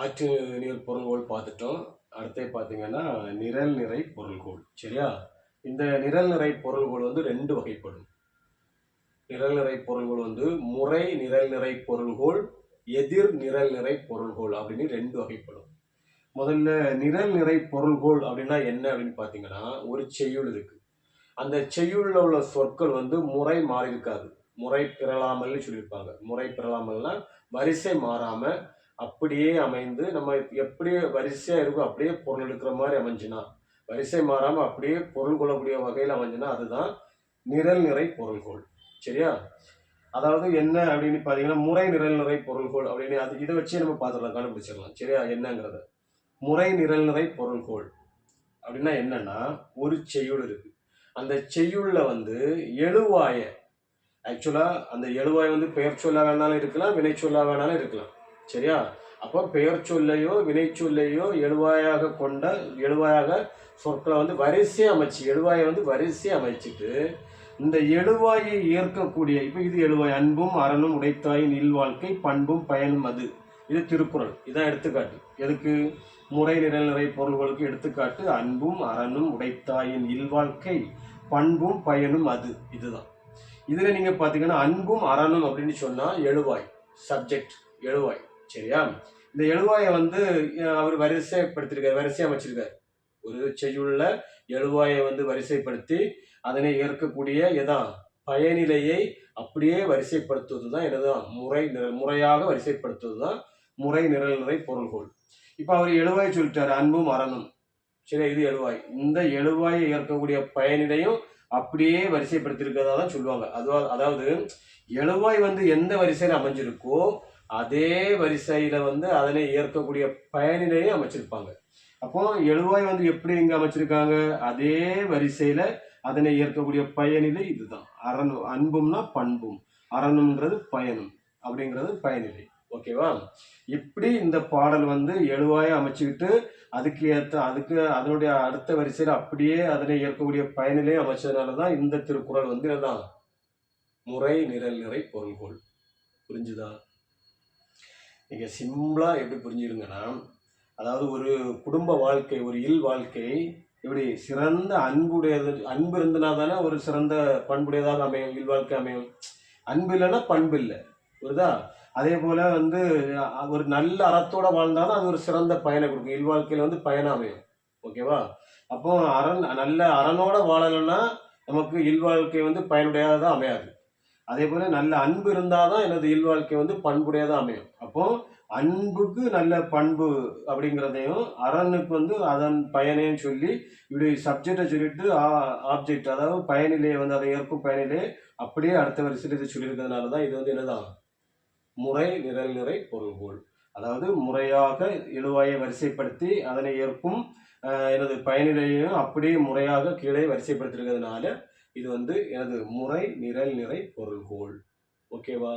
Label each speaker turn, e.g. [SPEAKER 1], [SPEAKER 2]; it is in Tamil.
[SPEAKER 1] ஆற்று நீர் பொருள்கோள் பார்த்துட்டோம். அடுத்து பார்த்தீங்கன்னா நிரல் நிறை பொருள்கோள் சரியா? இந்த நிரல் நிறை பொருள்கோள் வந்து ரெண்டு வகைப்படும். நிரல் நிறை பொருள்கோள் வந்து முறை நிரல் நிறை பொருள்கோள் எதிர் நிரல் நிறை பொருள்கோள் அப்படின்னு ரெண்டு வகைப்படும். முதல்ல நிரல் நிறை பொருள்கோள் அப்படின்னா என்ன அப்படின்னு பார்த்தீங்கன்னா ஒரு செய்யுள் இருக்கு. அந்த செய்யுளில் உள்ள சொற்கள் வந்து முறை மாறி இருக்காது. முறை பிறலாமல்னு சொல்லியிருப்பாங்க. முறை பிறலாமல்னா வரிசை மாறாமல் அப்படியே அமைந்து நம்ம எப்படி வரிசையாக இருக்கும் அப்படியே பொருள் எடுக்கிற மாதிரி அமைஞ்சுனா வரிசை மாறாமல் அப்படியே பொருள் கொள்ளக்கூடிய வகையில் அமைஞ்சுனா அதுதான் நிரல் நிறை பொருள்கோள். சரியா? அதாவது என்ன அப்படின்னு பார்த்தீங்கன்னா முறை நிரல் நிறை பொருள்கோள் அப்படின்னு அது இதை வச்சே நம்ம பார்த்துடலாம் கண்டுபிடிச்சிடலாம். சரியா? என்னங்கிறத. முறை நிரல் நிறை பொருள்கோள் அப்படின்னா என்னன்னா ஒரு செய்யுள் இருக்கு. அந்த செய்யுள்ல வந்து எழுவாய. ஆக்சுவலா அந்த எழுவாய் வந்து பெயர் சொல்லா வேணாலும் இருக்கலாம் வினை சொல்லா வேணாலும் இருக்கலாம். சரியா? அப்போ பெயர் சொல்லையோ வினை சொல்லையோ எழுவாயாக கொண்ட எழுவாயாக சொற்களை வந்து வரிசையை அமைச்சு எழுவாயை வந்து வரிசையை அமைச்சிட்டு இந்த எழுவாயை ஏற்கக்கூடிய இப்போ இது எழுவாய் அன்பும் அறனும் உடைத்தாயின் இல்வாழ்க்கை பண்பும் பயனும் அது. இது திருக்குறள். இதான் எடுத்துக்காட்டு. எதுக்கு? முறை நிரல் நிறை பொருள்களுக்கு எடுத்துக்காட்டு. அன்பும் அறனும் உடைத்தாயின் இல்வாழ்க்கை பண்பும் பயனும் அது. இதுதான். இதில் நீங்கள் பார்த்தீங்கன்னா அன்பும் அறனும் அப்படின்னு சொன்னால் எழுவாய் சப்ஜெக்ட் எழுவாய். சரியா? இந்த எழுவாயை வந்து அவர் வரிசைப்படுத்திருக்காரு வரிசையாக வச்சிருக்காரு. ஒரு செய்யுள்ள எழுவாயை வந்து வரிசைப்படுத்தி அதனை ஏற்கக்கூடிய எதா? பயனிலையை அப்படியே வரிசைப்படுத்துவது தான் என்னதான் முறை முறையாக வரிசைப்படுத்துவது தான் முறை நிரல் நிறை பொருள்கோள். இப்போ அவர் எழுவாய் சொல்லிட்டாரு அன்பும் அறனும் சரி இது எழுவாய். இந்த எழுவாயை ஏற்கக்கூடிய பயனிலையும் அப்படியே வரிசைப்படுத்தியிருக்கிறதா தான் சொல்லுவாங்க. அதுவா அதாவது எழுவாய் வந்து எந்த வரிசையில் அமைஞ்சிருக்கோ அதே வரிசையில் வந்து அதனை ஏற்கக்கூடிய பயனிலையும் அமைச்சிருப்பாங்க. அப்போ எழுவாய் வந்து எப்படி இங்க அமைச்சிருக்காங்க? அதே வரிசையில அதனை ஏற்கக்கூடிய பயனிலை இதுதான். அரணும் அன்பும்னா பண்பும். அரணுன்றது பயனும். அப்படிங்கிறது பயனிலை. ஓகேவா? இப்படி இந்த பாடல் வந்து எழுவாயை அமைச்சுக்கிட்டு அதுக்கு ஏற்ற அதுக்கு அதனுடைய அடுத்த வரிசையில் அப்படியே அதனை ஏற்கக்கூடிய பயனிலையும் அமைச்சதுனால தான் இந்த திருக்குறள் வந்து என்னதான் முறை நிரல் நிறை பொருள்கோள். புரிஞ்சுதா? நீங்கள் சிம்பிளாக எப்படி புரிஞ்சுருங்கன்னா அதாவது ஒரு குடும்ப வாழ்க்கை ஒரு இல் வாழ்க்கை இப்படி சிறந்த அன்புடையது அன்பு இருந்தனா தானே ஒரு சிறந்த பண்புடையதாக அமையும் இல் வாழ்க்கை அமையும். அன்பு இல்லைன்னா பண்பு இல்லை. புரியுதா? அதே போல் வந்து ஒரு நல்ல அறத்தோடு வாழ்ந்தாலும் அது ஒரு சிறந்த பயனை கொடுக்கும். இல் வாழ்க்கையில் வந்து பயனா அமையும். ஓகேவா? அப்போ அரண் நல்ல அறனோட வாழலைன்னா நமக்கு இல் வாழ்க்கை வந்து பயனுடையதாக அமையாது. அதே போல நல்ல அன்பு இருந்தாதான் எனது இல் வாழ்க்கை வந்து பண்புடையதாக அமையும். அப்போ அன்புக்கு நல்ல பண்பு அப்படிங்கிறதையும் அரணுக்கு வந்து அதன் பயனையும் சொல்லி இப்படி சப்ஜெக்டை சொல்லிட்டு ஆப்ஜெக்ட் அதாவது பயனிலையை வந்து அதை ஏற்கும் பயனிலே அப்படியே அடுத்த வரிசையில் இது சொல்லியிருக்கிறதுனால தான் இது வந்து என்னதான்? முறை நிரல் நிறை பொருள்கோள் அதாவது முறையாக இழுவாயை வரிசைப்படுத்தி அதனை ஏற்கும் எனது பயனிலையையும் அப்படியே முறையாக கீழே வரிசைப்படுத்திருக்கிறதுனால இது வந்து எனது முறை நிரல் நிறை பொருள்கோள். ஓகேவா